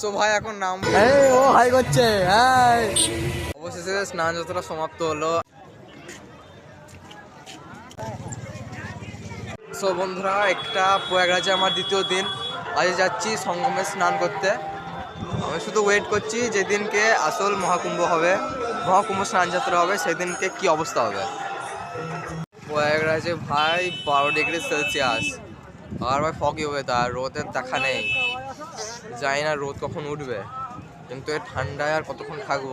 So ভাই এখন নাম ও হাই করছে অবশেষে স্নান যাত্রা সমাপ্ত হলো। সো বন্ধুরা একটা প্রয়াগরাজে আমার দ্বিতীয় দিন। আজ যাচ্ছি সঙ্গমে স্নান করতে। আমি শুধু ওয়েট করছি যেদিনকে আসল মহাকুম্ভ হবে মহাকুম্ভ স্নান যাত্রা হবে সেদিনকে কি অবস্থা হবে। প্রয়াগরাজে ভাই বারো ডিগ্রি সেলসিয়াস আর ভাই ফগি ওয়েদার রোদের দেখা নেই। জানি না রোদ কখন উঠবে, কিন্তু এই ঠান্ডায় আর কতক্ষণ থাকব?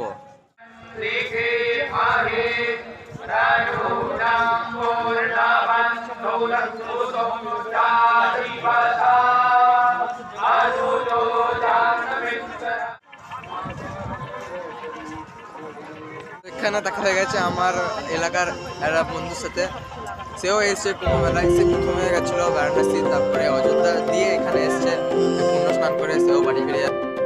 এখানে দেখা হয়ে গেছে আমার এলাকার একটা বন্ধুর সাথে। সেও এসছে কুম্ভ মেলায় সে প্রথমে গেছিল বারাণসী তারপরে অযোধ্যা দিয়ে এখানে এসছে পূর্ণ স্নান করে সেও বাড়ি ফিরে যাচ্ছে।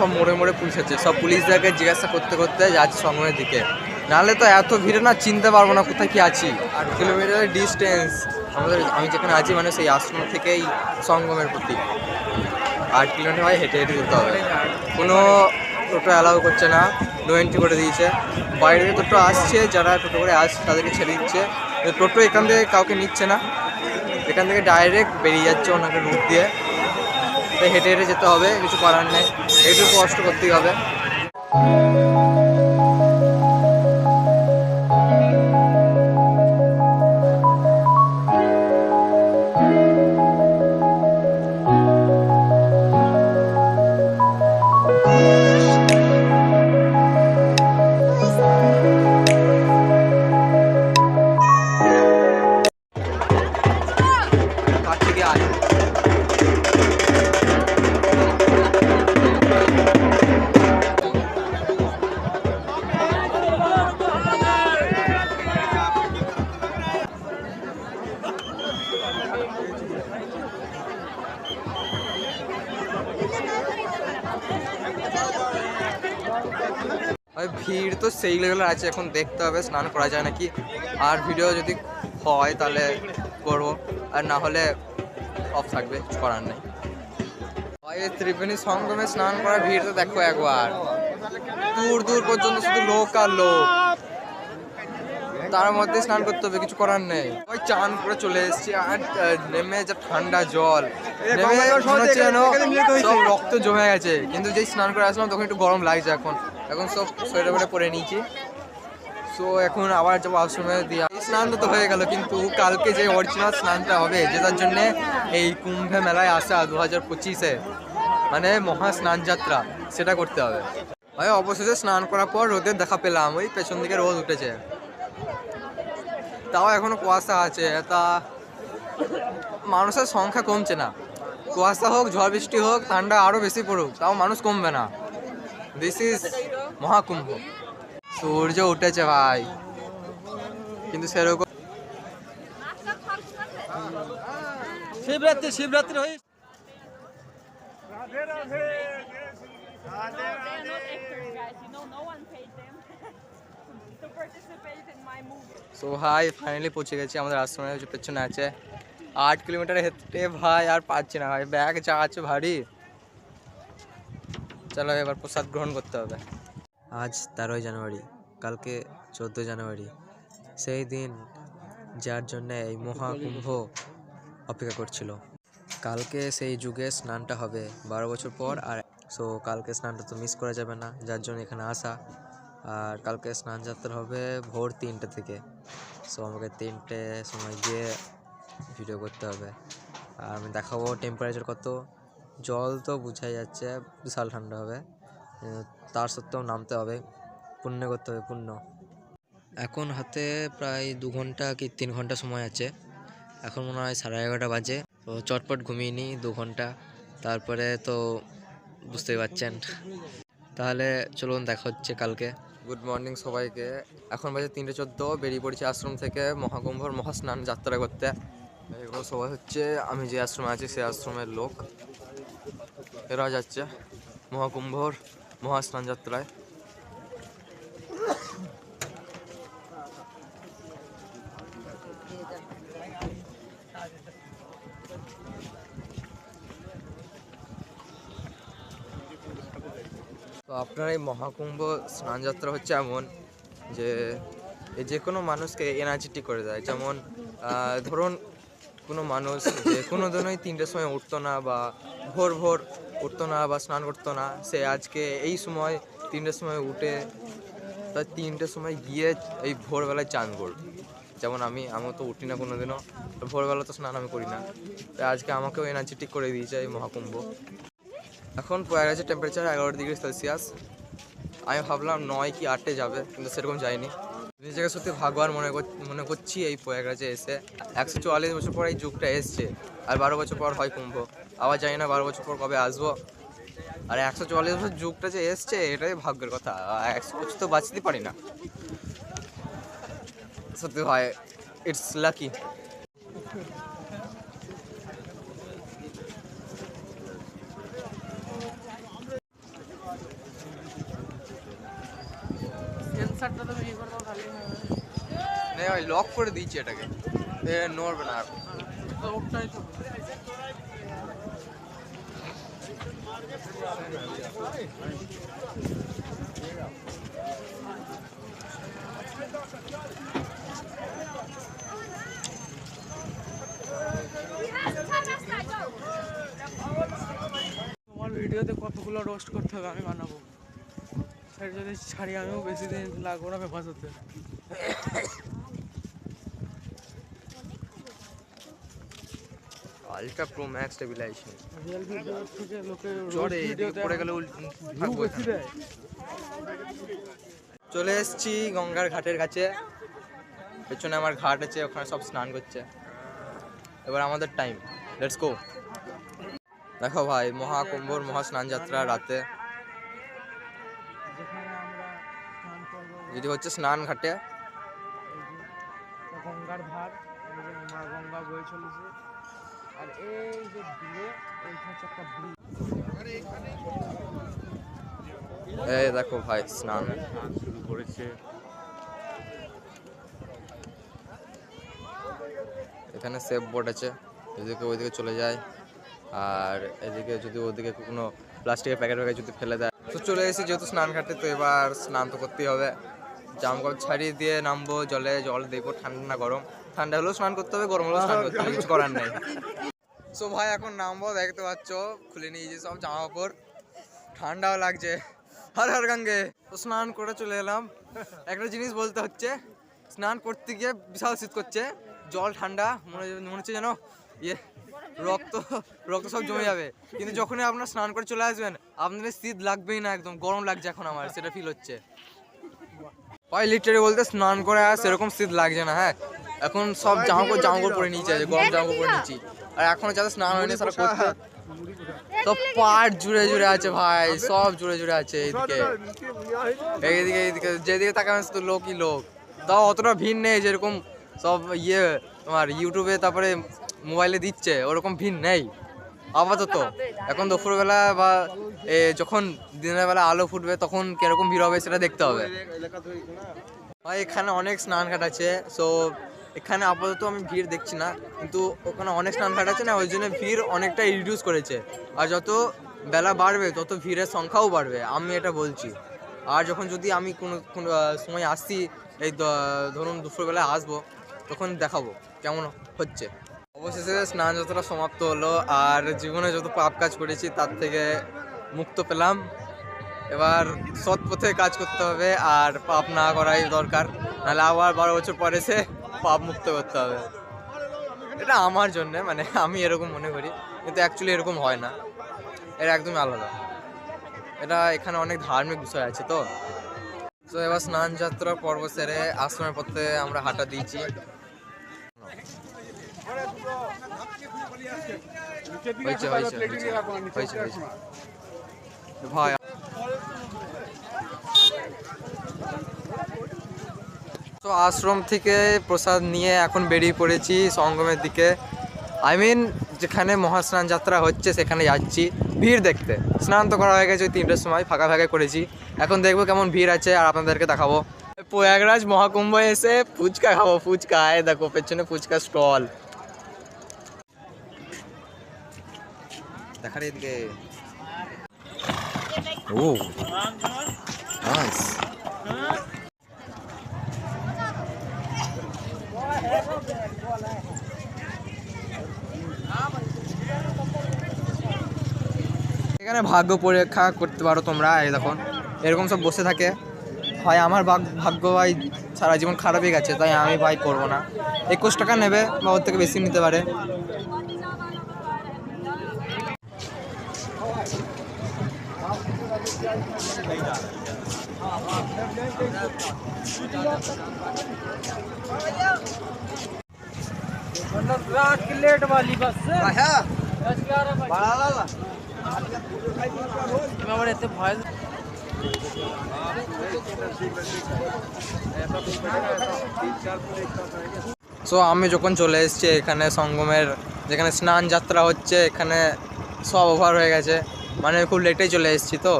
সব মোড়ে মোড়ে পুলিশ আছে। সব পুলিশদেরকে জিজ্ঞাসা করতে করতে যাচ্ছে সঙ্গমের দিকে। নাহলে তো এত ভিড়ে না চিনতে পারব না কোথায় কি আছি। আট কিলোমিটার ডিস্টেন্স আমাদের, আমি যেখানে আছি মানে সেই আশ্রম থেকেই সঙ্গমের প্রতি। আট কিলোমিটার ভাই হেঁটে হেঁটে যেতে হবে। কোনো টোটো অ্যালাউ করছে না। নো এন্ট্রি করে দিয়েছে। বাইরে টোটো আসছে, যারা টোটো করে আসছে, তাদেরকে ছেড়ে দিচ্ছে। টোটো এখান থেকে কাউকে নিচ্ছে না। এখান থেকে ডাইরেক্ট বেরিয়ে যাচ্ছে ওনাকে রুট দিয়ে। হেঁটে হেঁটে যেতে হবে কিছু করার নেই। একটু কষ্ট করতেই হবে। ভিড় তো সেই লেভেলের আছে এখন দেখতে হবে স্নান করা যায় নাকি। আর ভিডিও যদি হয় তাহলে করব। আর না হলে অফ থাকবে করার নেই। ত্রিবেণী সঙ্গমে স্নান করার ভিড় তো দেখো একবার। দূর দূর পর্যন্ত শুধু লোক আর লোক। তার মধ্যে স্নান করতে হবে কিছু করার নেই। ওই চান করে চলে এসেছি আর নেমে যা ঠান্ডা জল। নেমে যেন সব রক্ত জমে গেছে। কিন্তু যেই স্নান করে আসলাম তখন একটু গরম লাগছে এখন। এখন সব সোয়েটার করে পরে নিয়েছি। সো এখন আবার যাব আশ্রমে। দিয়ে স্নান তো হয়ে গেল, কিন্তু কালকে যে অরিজিনাল স্নানটা হবে যেটার জন্যে এই কুম্ভে মেলায় আসা দু হাজার পঁচিশে মানে মহা স্নান যাত্রা সেটা করতে হবে। ভাই, অবশেষে স্নান করার পর রোদের দেখা পেলাম, ওই পেছন দিকে রোদ উঠেছে। তাও এখনও কুয়াশা আছে, তা মানুষের সংখ্যা কমছে না। কুয়াশা হোক, ঝড় বৃষ্টি হোক, ঠান্ডা আরও বেশি পড়ুক, তাও মানুষ কমবে না। This is Maha Kumbh. সূর্য উঠেছে ভাই। কিন্তু সেরকম শিবরাত্রি শিবরাত্রি হয়ে No, they're not actors, guys. You know, no one paid them to participate in my movie. So hi finally পৌঁছে গেছি আমাদের আশ্রমের যে পেছনে আছে। আট কিলোমিটার হেঁটে ভাই আর পাচ্ছি না ভাই। ব্যাগ যা আছে ভারী। চলো এবার প্রসাদ গ্রহণ করতে হবে। আজ তেরোই জানুয়ারি, কালকে চোদ্দ জানুয়ারি। সেই দিন যার জন্য এই মহাকুম্ভ অপেক্ষা করছিল। কালকে সেই যুগে স্নানটা হবে বারো বছর পর আর সো কালকে স্নানটা তো মিস করা যাবে না, যার জন্য এখানে আসা। আর কালকে স্নান যাত্রা হবে ভোর তিনটে থেকে। সো আমাকে তিনটে সময় গিয়ে ভিডিও করতে হবে। আর আমি দেখাবো টেম্পারেচার কত। জল তো বোঝাই যাচ্ছে, বিশাল ঠান্ডা হবে। তার সত্ত্বেও নামতে হবে, পুণ্য করতে হবে, পুণ্য। এখন হাতে প্রায় দু ঘণ্টা কি তিন ঘণ্টা সময় আছে। এখন মনে হয় সাড়ে এগারোটা বাজে, তো চটপট ঘুমিয়ে নিই দু ঘণ্টা। তারপরে তো বুঝতেই পারছেন। তাহলে চলুন দেখা হচ্ছে কালকে। গুড মর্নিং সবাইকে। এখন বাজে তিনটে চোদ্দ, বেরিয়ে পড়েছি আশ্রম থেকে মহাকুম্ভর মহাস্নান যাত্রা করতে। এগুলো সবাই হচ্ছে, আমি যে আশ্রমে আছি সেই আশ্রমের লোক। এরা যাচ্ছে মহাকুম্ভর মহাস্নান যাত্রায়। তো আপনার এই মহাকুম্ভ স্নান যাত্রা হচ্ছে এমন যে যে কোনো মানুষকে এনার্জেটিক করে দেয়। যেমন ধরুন কোনো মানুষ যে কোনো দিনই তিনটের সময় উঠতো না বা ভোর ভোর উঠতো না বা স্নান করতো না, সে আজকে এই সময় তিনটের সময় উঠে তার তিনটের সময় গিয়ে এই ভোরবেলায় চান করবে যেমন আমি, আমিও তো উঠি না কোনো দিনও ভোরবেলা তো স্নান আমি করি না। তাই আজকে আমাকেও এনার্জেটিক করে দিয়েছে এই মহাকুম্ভ। এখন পড়ে গেছে টেম্পারেচার এগারো ডিগ্রি সেলসিয়াস আমি ভাবলাম নয় কি আটে যাবে, কিন্তু সেরকম যায়নি। নিজেকে সত্যি ভাগবান মনে মনে করছি এই প্রয়াগরাজে এসে। একশো চুয়াল্লিশ বছর পর এই যুগটা এসছে, আর বারো বছর পর হয় কুম্ভ। আবার জানি না বারো বছর পর কবে আসব। আর একশো চুয়াল্লিশ বছর যুগটা যে এসছে, এটাই ভাগ্যের কথা। একশো বছর তো বাঁচতে পারি না। সত্যি ভাই ইটস লাকি সেন্সারটা তো ইয়ে করে দাও তাহলে নে ভাই লক করে দিয়েছি এটাকে। নড়বে না আর। তোমার ভিডিওতে কতগুলো রোস্ট করতে হবে আমি বানাবো। সেটা যদি ছাড়ি আমিও বেশি দিন লাগবো না ফেমাস হতে। আলট্রা প্রো ম্যাক্স স্টেবিলাইজেশন এদিকে পড়ে গেলে চলে এসেছি গঙ্গার ঘাটের কাছে। পেছনে আমার ঘাট আছে ওখানে সব স্নান করছে। এবার আমাদের টাইম লেটস গো দেখো ভাই মহাকুম্ভর মহাস্নান যাত্রা রাতে। স্নান যেটি হচ্ছে স্নান ঘাটে। গঙ্গার ধার গঙ্গা বয়ে চলেছে। আর এই যে এইখানে হচ্ছে একটা এই দেখো ভাই স্নান। শুরু করেছে। এখানে সেফ বোর্ড আছে এদিকে ওইদিকে চলে যায়। আর এদিকে যদি ওদিকে কোনো প্লাস্টিকের প্যাকেট প্যাকেট যদি ফেলে দেয়। তো চলে এসেছি যেহেতু স্নান ঘাটে তো এবার স্নান তো করতেই হবে। জামা কাপড় ছাড়িয়ে দিয়ে নামবো, জলে জল দেখব ঠান্ডা না গরম। ঠান্ডা হলেও স্নান করতে হবে, গরম হলেও স্নান করতে হবে, কিছু করার নেই। সো ভাই, এখন নামবো, দেখতে পাচ্ছ, খুলে নিয়েছি সব জামা কাপড়। ঠান্ডাও লাগছে। হর হর গঙ্গে। স্নান করে চলে এলাম। একটা জিনিস বলতে হচ্ছে, স্নান করতে গিয়ে বিশাল শীত করছে। জল ঠান্ডা, মনে মনে হচ্ছে যেন ইয়ে রক্ত রক্ত সব জমে যাবে। কিন্তু যখনই আপনার স্নান করে চলে আসবেন, আপনাদের শীত লাগবেই না একদম, গরম লাগছে এখন আমার, সেটা ফিল হচ্ছে। ভাই লিটারি বলতে স্নান করে আর সেরকম শীত লাগছে না হ্যাঁ। এখন সব জামা কাপড় জামা কাপড় পরে নিয়েছে গরম জামা কাপড় পরে নিয়েছি আর এখনও যাদের স্নান হয়নি তারা করতে সব পাট জুড়ে জুড়ে আছে ভাই, সব জুড়ে জুড়ে আছে এইদিকে এইদিকে এইদিকে, যেদিকে তাকাবেন শুধু লোকই লোক। তাও অতটা ভিড় নেই যেরকম সব ইয়ে তোমার ইউটিউবে তারপরে মোবাইলে দিচ্ছে, ওরকম ভিড় নেই। আপাতত। এখন দুপুরবেলা বা যখন দিনের বেলা আলো ফুটবে তখন কীরকম ভিড় হবে সেটা দেখতে হবে। ভাই, এখানে অনেক স্নান ঘাট আছে সো এখানে আপাতত আমি ভিড় দেখছি না, কিন্তু ওখানে অনেক স্নান ঘাট আছে না, ওই জন্য ভিড় অনেকটা রিডিউস করেছে। আর যত বেলা বাড়বে, তত ভিড়ের সংখ্যাও বাড়বে, আমি এটা বলছি। আর যখন যদি আমি কোনো কোনো সময় আসছি এই ধরুন দুপুরবেলায় আসব, তখন দেখাবো কেমন হচ্ছে। অবশেষে স্নান যাত্রা সমাপ্ত হলো আর জীবনে যত পাপ কাজ করেছি, তার থেকে মুক্ত পেলাম। এবার সৎ পথে কাজ করতে হবে আর পাপ না করাই দরকার। নাহলে আবার বারো বছর পরে সে পাপ মুক্ত করতে হবে। এটা আমার জন্য মানে আমি এরকম মনে করি, কিন্তু অ্যাকচুয়ালি এরকম হয় না। এটা একদমই আলাদা। এটা এখানে অনেক ধার্মিক বিষয় আছে তো। তো এবার স্নান যাত্রা পর্ব সেরে আশ্রমের পথে আমরা হাঁটা দিয়েছি। হয়েছে হয়েছে হয়েছে, হয়েছে হয়েছে। ভাই তো আশ্রম থেকে প্রসাদ নিয়ে এখন বেরিয়ে পড়েছি সঙ্গমের দিকে। আই মিন যেখানে মহাস্নান যাত্রা হচ্ছে সেখানে যাচ্ছি। ভিড় দেখতে। স্নান তো করা হয়ে গেছে ওই তিনটের সময় ফাঁকা ফাঁকা করেছি। এখন দেখব কেমন ভিড় আছে আর আপনাদেরকে দেখাবো। প্রয়াগরাজ মহাকুম্ভ এসে ফুচকা খাব ফুচকা। দেখো পেছনে ফুচকা স্টল। দেখার এদিকে। ও। নাইস এখানে ভাগ্য পরীক্ষা করতে পারো তোমরা এই দেখো এরকম সব বসে থাকে। হয় আমার ভাগ- ভাগ্য ভাই সারা জীবন খারাপই গেছে তাই আমি ভাই করব না। একুশ টাকা নেবে বা ওর থেকে বেশি নিতে পারে। रात की लेट वाली बस दस ग्यारह बजे मैं बड़े इतने भय সো আমি যখন চলে এসেছি এখানে সঙ্গমের যেখানে স্নান যাত্রা হচ্ছে এখানে সব ওভার হয়ে গেছে মানে খুব লেটেই চলে এসেছি তো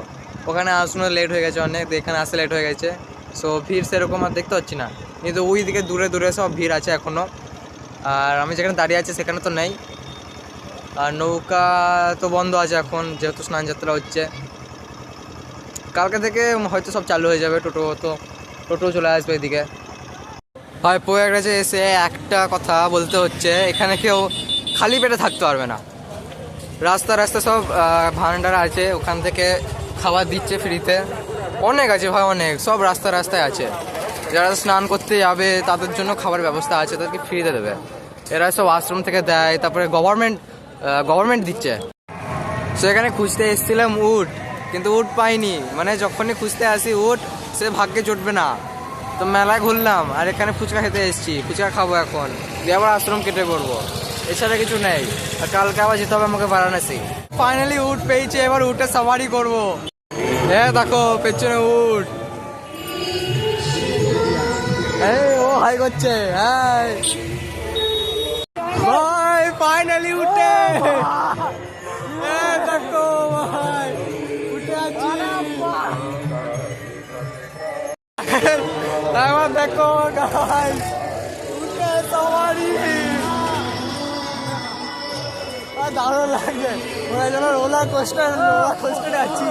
ওখানে আসলে লেট হয়ে গেছে অনেক, এখানে আসতে লেট হয়ে গেছে। সো ভিড় সেরকম আর দেখতে পাচ্ছি না। কিন্তু ওই দিকে দূরে দূরে সব ভিড় আছে এখনও আর আমি যেখানে দাঁড়িয়ে আছি সেখানে তো নেই। আর নৌকা তো বন্ধ আছে এখন, যেহেতু স্নান যাত্রা হচ্ছে। কালকে থেকে হয়তো সব চালু হয়ে যাবে, টোটো তো, টোটো চলে আসবে এদিকে। হয় প্রয়াগরাজে এসে একটা কথা বলতে হচ্ছে, এখানে কেউ খালি পেটে থাকতে পারবে না। রাস্তা রাস্তা সব ভান্ডার আছে, ওখান থেকে খাবার দিচ্ছে ফ্রিতে। অনেক আছে ভাই, অনেক। সব রাস্তা রাস্তায় আছে। যারা স্নান করতে যাবে, তাদের জন্য খাবার ব্যবস্থা আছে, তাদেরকে ফ্রিতে দেবে। এরা সব আশ্রম থেকে দেয়, তারপরে গভর্নমেন্ট গভর্নমেন্ট দিচ্ছে। সো এখানে খুঁজতে এসেছিলাম উট, কিন্তু উট পাইনি। মানে যখনই খুঁজতে আসি উট, সে ভাগ্যে জুটবে না। তো মেলায় ঘুরলাম, আর এখানে ফুচকা খেতে এসেছি। ফুচকা খাব এখন। দিয়ে আবার আশ্রম কেটে করব। এছাড়া কিছু নেই। আর কালকে আবার যেতে হবে আমাকে বারাণসী। ফাইনালি উট পেয়েছে, এবার উটে সাফারি করব। হ্যাঁ দেখো, পেছনে এই, ও হাই করছে ভাই ফাইনালি উঠে। দেখো, ভাই, উঠে দেখো উঠে সবারই দারুণ লাগে। ওরা যেন রোলার কোস্টার রোলার কোস্টারে আছি।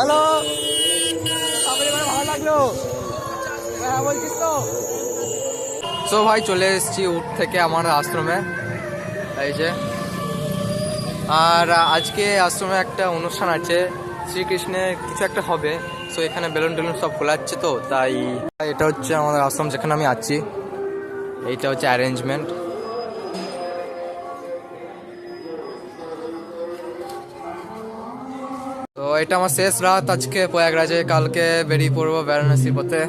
হ্যালো। হ্যাঁ সো ভাই, চলে এসেছি উঠ থেকে আমার আশ্রমে। এই যে। আর আজকে আশ্রমে একটা অনুষ্ঠান আছে। শ্রীকৃষ্ণের কিছু একটা হবে। সো এখানে বেলুন টেলুন সব খোলাচ্ছে তো, তাই এটা হচ্ছে আমাদের আশ্রম যেখানে আমি আছি। এইটা হচ্ছে অ্যারেঞ্জমেন্ট এটা আমার শেষ রাত। আজকে প্রয়াগরাজে কালকে বেরিয়ে পড়ব বারাণসী পথে।